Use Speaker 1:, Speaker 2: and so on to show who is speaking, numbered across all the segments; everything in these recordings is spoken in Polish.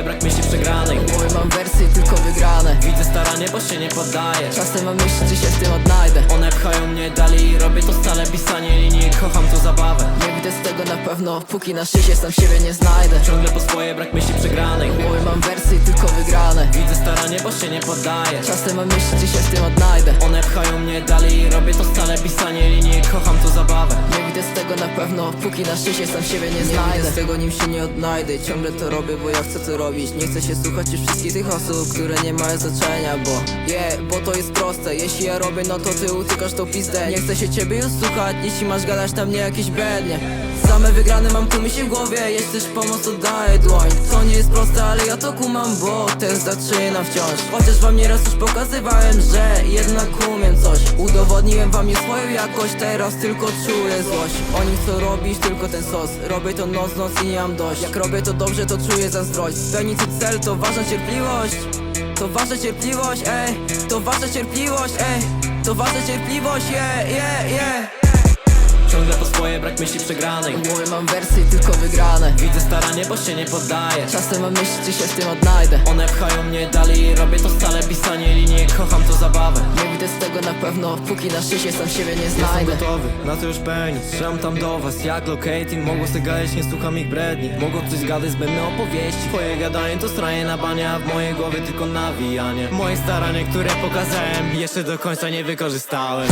Speaker 1: swoje, brak myśli przegranej.
Speaker 2: Mój mam wersy tylko wygrane.
Speaker 1: Widzę staranie, bo się nie poddaję.
Speaker 2: Czasem mam myśli, czy się w tym odnajdę.
Speaker 1: One pchają mnie dalej i robię to stale. Pisanie linii, kocham tu zabawę.
Speaker 2: Nie wyjdę z tego na pewno, póki na szczęście sam siebie nie znajdę.
Speaker 1: Ciągle po swoje, brak myśli przegranej.
Speaker 2: Mój mam wersy tylko wygrane
Speaker 1: Widzę staranie, bo się nie poddaję.
Speaker 2: Czasem mam myśli, czy się w tym odnajdę.
Speaker 1: One pchają mnie dalej i robię to stale Pisanie linii, kocham tu zabawę.
Speaker 2: Nie wyjdę z tego na pewno, póki na szczęście sam siebie nie znajdę Nie wyjdę z tego, nim się nie odnajdę. Ciągle to robię, bo ja chcę to robić. Nie chcę się słuchać już wszystkich tych osób, które nie mają znaczenia Bo, yeah, bo to jest proste. Jeśli ja robię, no to ty utykasz tą pizdę. Nie chcę się ciebie już słuchać, jeśli masz gadać tam nie jakieś bednie Same wygrane mam tu myśli w głowie. Jeśli też pomoc oddaję dłoń. To nie jest proste, ale ja to kumam, bo test zaczyna wciąż. Chociaż wam nieraz już pokazywałem, że jednak umiem coś. Udowodniłem wam nie swoją jakość, teraz tylko czuję złość. Oni chcą robić tylko ten sos. Robię to noc, noc i nie mam dość. Jak robię to dobrze, to czuję zazdrość. Spełnić cel to ważna cierpliwość. To wasza cierpliwość, ej. To wasza cierpliwość, ej. To wasza cierpliwość, yeah, yeah, yeah.
Speaker 1: Ciągle po swoje, brak myśli przegranej.
Speaker 2: Mój mam wersy tylko wygrane.
Speaker 1: Widzę staranie, bo się nie poddaję.
Speaker 2: Czasem mam myśli, czy się w tym odnajdę.
Speaker 1: One pchają mnie dalej i robię to stale. Pisanie linii, kocham tu zabawę
Speaker 2: Nie widzę z tego na pewno, póki na szczęście sam siebie nie
Speaker 1: Jestem
Speaker 2: znajdę
Speaker 1: gotowy, na to już pełni. Strzelam tam do was, jak locating Mogło se gadać, nie słucham ich bredni. Mogło coś zgadać, zbędne opowieści. Twoje gadanie to stranie na banie A w mojej głowie tylko nawijanie. Moje staranie, które pokazałem Jeszcze do końca nie wykorzystałem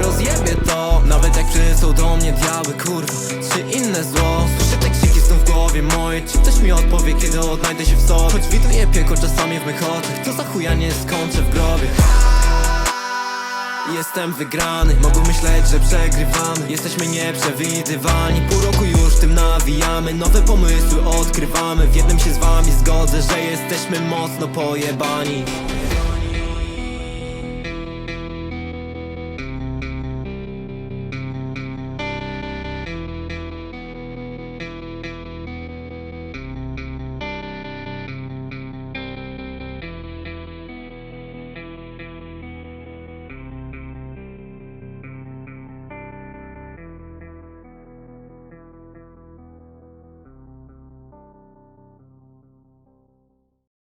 Speaker 1: Rozjebie to. Nawet jak przylecą do mnie diały, kurwa Czy inne zło. Słyszę te krzyki znów w głowie mojej. Czy ktoś mi odpowie, kiedy odnajdę się w sobie? Choć widuję piekło czasami w mych oczach To za chuja nie skończę w grobie. Jestem wygrany, mogą myśleć, że przegrywamy. Jesteśmy nieprzewidywalni, pół roku już tym nawijamy. Nowe pomysły odkrywamy, w jednym się z wami zgodzę Że jesteśmy mocno pojebani